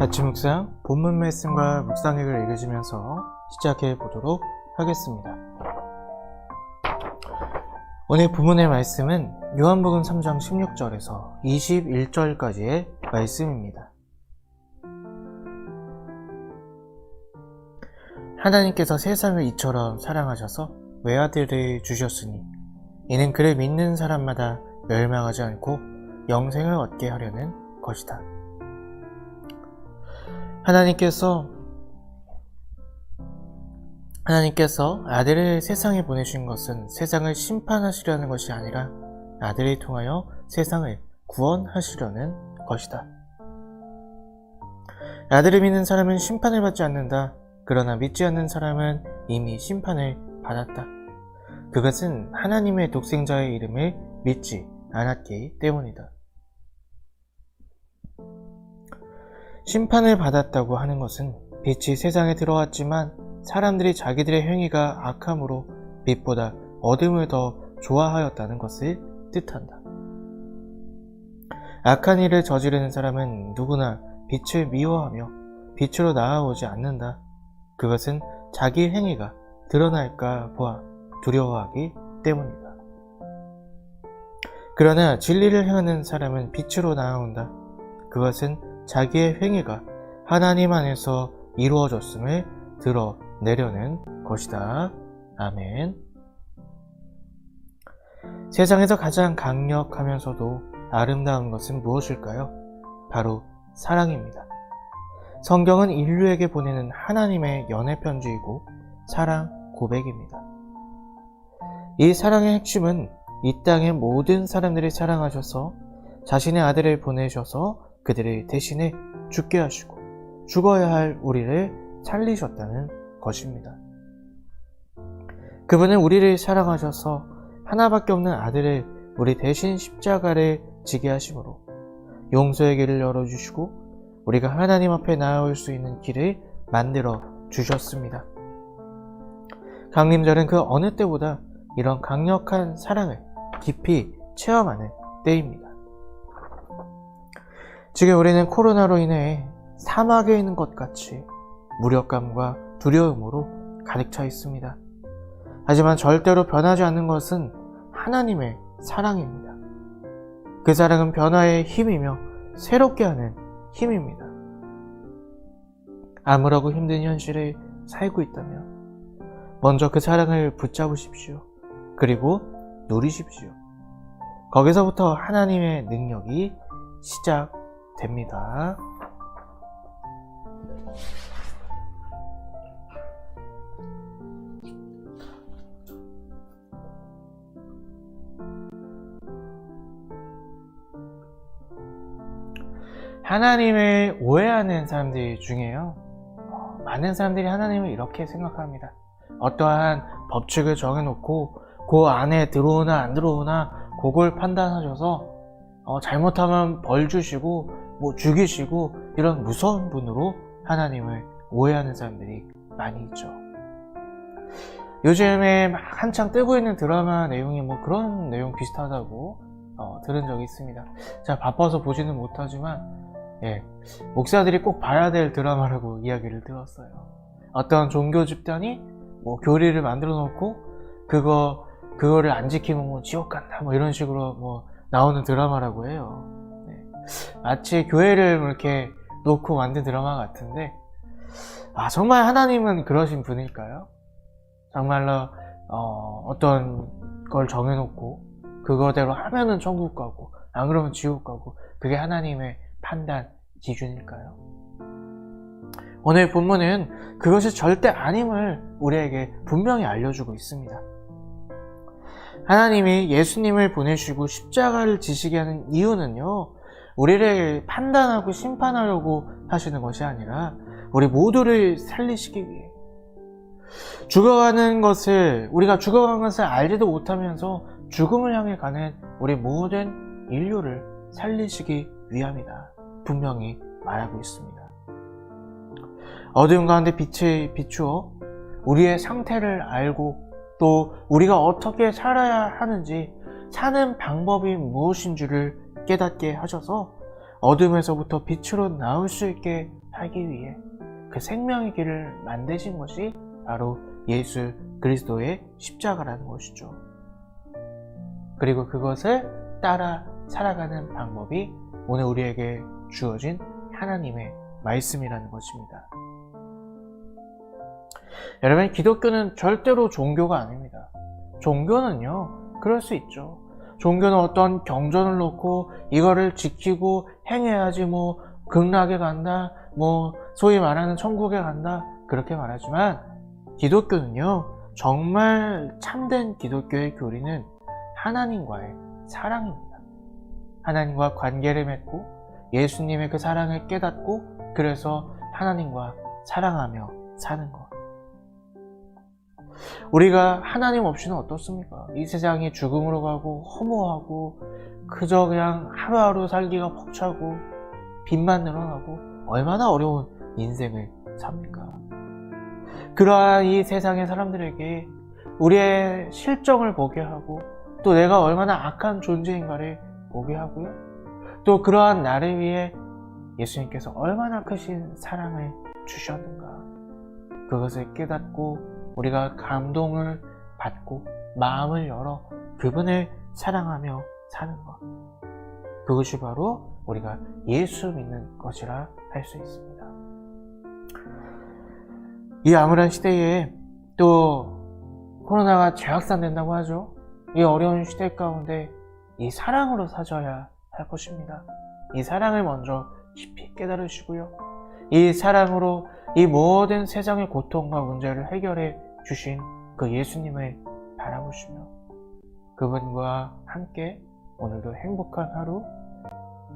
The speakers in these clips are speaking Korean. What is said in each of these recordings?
아침 묵상 본문 말씀과 묵상액을 읽으시면서 시작해 보도록 하겠습니다. 오늘 본문의 말씀은 요한복음 3장 16절에서 21절까지의 말씀입니다. 하나님께서 세상을 이처럼 사랑하셔서 외아들을 주셨으니 이는 그를 믿는 사람마다 멸망하지 않고 영생을 얻게 하려는 것이다. 하나님께서 하나님께서 아들을 세상에 보내신 것은 세상을 심판하시려는 것이 아니라 아들을 통하여 세상을 구원하시려는 것이다. 아들을 믿는 사람은 심판을 받지 않는다. 그러나 믿지 않는 사람은 이미 심판을 받았다. 그것은 하나님의 독생자의 이름을 믿지 않았기 때문이다. 심판을 받았다고 하는 것은 빛이 세상에 들어왔지만 사람들이 자기들의 행위가 악함으로 빛보다 어둠을 더 좋아하였다는 것을 뜻한다. 악한 일을 저지르는 사람은 누구나 빛을 미워하며 빛으로 나아오지 않는다. 그것은 자기 행위가 드러날까 보아 두려워하기 때문이다. 그러나 진리를 행하는 사람은 빛으로 나아온다. 그것은 자기의 행위가 하나님 안에서 이루어졌음을 드러내려는 것이다. 아멘. 세상에서 가장 강력하면서도 아름다운 것은 무엇일까요? 바로 사랑입니다. 성경은 인류에게 보내는 하나님의 연애 편지이고 사랑 고백입니다. 이 사랑의 핵심은 이 땅의 모든 사람들이 사랑하셔서 자신의 아들을 보내셔서 그들을 대신에 죽게 하시고 죽어야 할 우리를 살리셨다는 것입니다. 그분은 우리를 사랑하셔서 하나밖에 없는 아들을 우리 대신 십자가를 지게 하심으로 용서의 길을 열어주시고 우리가 하나님 앞에 나아올 수 있는 길을 만들어 주셨습니다. 강림절은 그 어느 때보다 이런 강력한 사랑을 깊이 체험하는 때입니다. 지금 우리는 코로나로 인해 사막에 있는 것 같이 무력감과 두려움으로 가득 차 있습니다. 하지만 절대로 변하지 않는 것은 하나님의 사랑입니다. 그 사랑은 변화의 힘이며 새롭게 하는 힘입니다. 아무라고 힘든 현실을 살고 있다면 먼저 그 사랑을 붙잡으십시오. 그리고 누리십시오. 거기서부터 하나님의 능력이 시작 됩니다. 하나님을 오해하는 사람들 중에요. 어, 많은 사람들이 하나님을 이렇게 생각합니다. 어떠한 법칙을 정해놓고 그 안에 들어오나 안 들어오나 그걸 판단하셔서 어, 잘못하면 벌 주시고 뭐 죽이시고 이런 무서운 분으로 하나님을 오해하는 사람들이 많이 있죠. 요즘에 막 한창 뜨고 있는 드라마 내용이 뭐 그런 내용 비슷하다고 어, 들은 적이 있습니다. 제가 바빠서 보지는 못하지만 예, 목사들이 꼭 봐야 될 드라마라고 이야기를 들었어요. 어떤 종교 집단이 뭐 교리를 만들어 놓고 그거 그거를 안 지키면 뭐 지옥 간다 뭐 이런 식으로 뭐 나오는 드라마라고 해요. 네. 마치 교회를 뭐 이렇게 놓고 만든 드라마 같은데 아 정말 하나님은 그러신 분일까요? 정말로 어, 떤걸 정해놓고 그거대로 하면은 천국 가고 안 그러면 지옥 가고 그게 하나님의 판단 기준일까요? 오늘 본문은 그것이 절대 아님을 우리에게 분명히 알려주고 있습니다. 하나님이 예수님을 보내시고 십자가를 지시게 하는 이유는요, 우리를 판단하고 심판하려고 하시는 것이 아니라 우리 모두를 살리시기 위해 죽어가는 것을 우리가 죽어가는 것을 알지도 못하면서 죽음을 향해 가는 우리 모든 인류를 살리시기 위함이다. 분명히 말하고 있습니다. 어두운 가운데 빛을 비추어 우리의 상태를 알고 또 우리가 어떻게 살아야 하는지 사는 방법이 무엇인 줄을 깨닫게 하셔서 어둠에서부터 빛으로 나올 수 있게 살기 위해 그 생명의 길을 만드신 것이 바로 예수 그리스도의 십자가라는 것이죠. 그리고 그것을 따라 살아가는 방법이 오늘 우리에게 주어진 하나님의 말씀이라는 것입니다. 여러분, 기독교는 절대로 종교가 아닙니다. 종교는요, 그럴 수 있죠. 종교는 어떤 경전을 놓고 이거를 지키고 행해야지 뭐 극락에 간다, 뭐 소위 말하는 천국에 간다, 그렇게 말하지만 기독교는요, 정말 참된 기독교의 교리는 하나님과의 사랑입니다. 하나님과 관계를 맺고 예수님의 그 사랑을 깨닫고 그래서 하나님과 사랑하며 사는 것. 우리가 하나님 없이는 어떻습니까? 이 세상이 죽음으로 가고 허무하고 그저 그냥 하루하루 살기가 벅차고 빚만 늘어나고 얼마나 어려운 인생을 삽니까? 그러한 이 세상의 사람들에게 우리의 실정을 보게 하고 또 내가 얼마나 악한 존재인가를 보게 하고요. 또 그러한 나를 위해 예수님께서 얼마나 크신 사랑을 주셨는가. 그것을 깨닫고 우리가 감동을 받고 마음을 열어 그분을 사랑하며 사는 것. 그것이 바로 우리가 예수 믿는 것이라 할 수 있습니다. 이 암울한 시대에 또 코로나가 재확산된다고 하죠. 이 어려운 시대 가운데 이 사랑으로 사줘야 할 것입니다. 이 사랑을 먼저 깊이 깨달으시고요. 이 사랑으로 이 모든 세상의 고통과 문제를 해결해 주신 그 예수님을 바라보시며 그분과 함께 오늘도 행복한 하루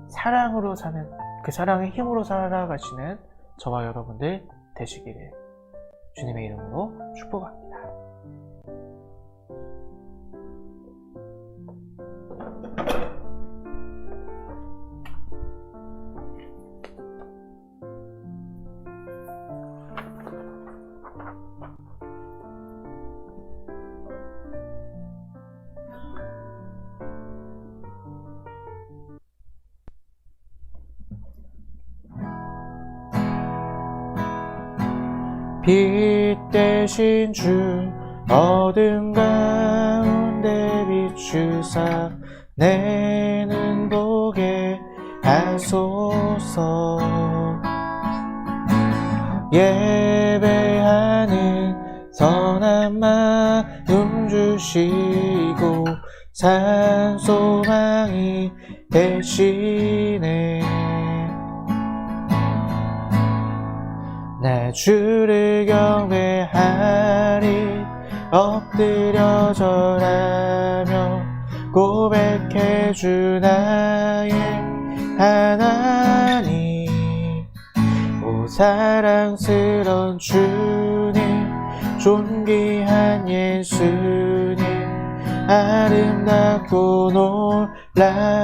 사랑으로 사는 그 사랑의 힘으로 살아가시는 저와 여러분들 되시기를 주님의 이름으로 축복합니다. 빛 대신 주 어둠 가운데 비추사 내는 보게 하소서. 예 주시고 산 소망이 되시네. 나 주를 경배하리 엎드려 절하며 고백해 주 나의 하나님. 오 사랑스런 주님 존귀한 예수님 아름답고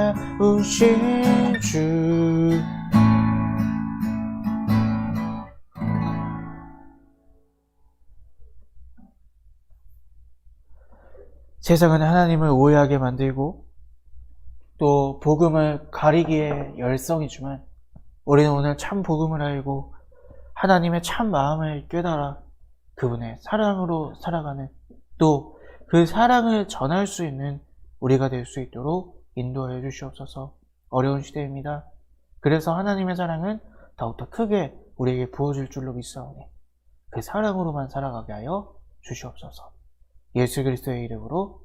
놀라우신 주. 세상은 하나님을 오해하게 만들고 또 복음을 가리기에 열성이지만 우리는 오늘 참 복음을 알고 하나님의 참 마음을 깨달아 그분의 사랑으로 살아가는 또 그 사랑을 전할 수 있는 우리가 될 수 있도록 인도하여 주시옵소서 어려운 시대입니다. 그래서 하나님의 사랑은 더욱더 크게 우리에게 부어질 줄로 믿사오니 그 사랑으로만 살아가게 하여 주시옵소서 예수 그리스도의 이름으로